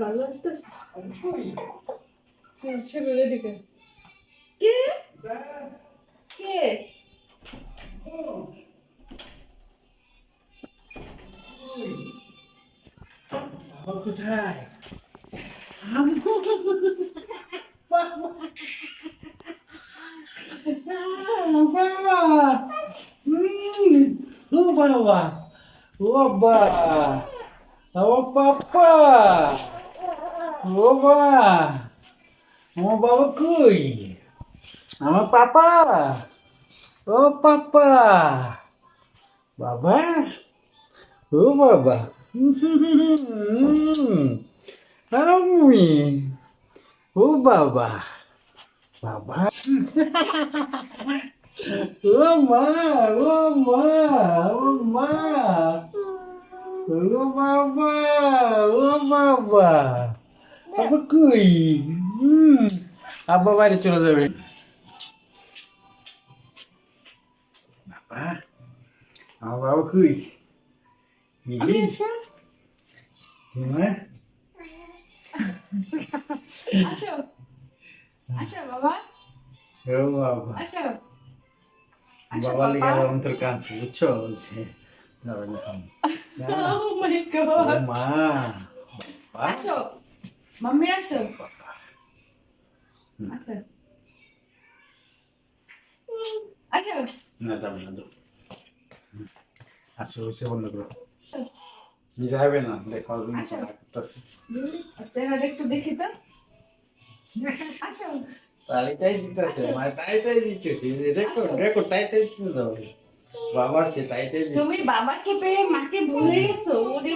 ভালো লাগতেছে? অবশ্যই ছেলে রেডিকে কে? কে? বাবা। কোথায় বাবা। ও বাবা। ও বাবা ও পাপা ও বাবা আমার বাবা কই আমার পাপা ও পাপা বাবা ও বাবা আমি ও বাবা বাবা ও মা ও বাবা ও বাবা বাবা কই হুম আব্বা বাইরে চলে যাবে বাবা আমার বাবা কই আসো হ্যাঁ আসো বাবা ও বাবা আসো বাবা লিখে অন্তর কাঁদছে বুঝছ বলছে ও মাই গড মা আসো মাম্মি আসো আসো আসো না যাবে না আসো হয়েছে বন্ধ করো যাবে না দেখো। করতেছে চেহারাটা একটু দেখি তো আসো তাই তাই দিতেছে মা তাই তাই দিতেছে রেকর্ড রেকর্ড তাই তাই দিতে দাও বাবার দিতেছে তুমি বাবাকে পেয়ে মাকে ভুলে গেছো ওরে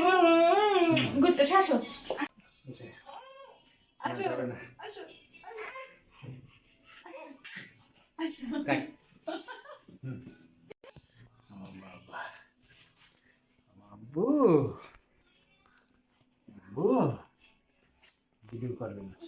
আব্বু। আব্বু। ভিডিও করবে না।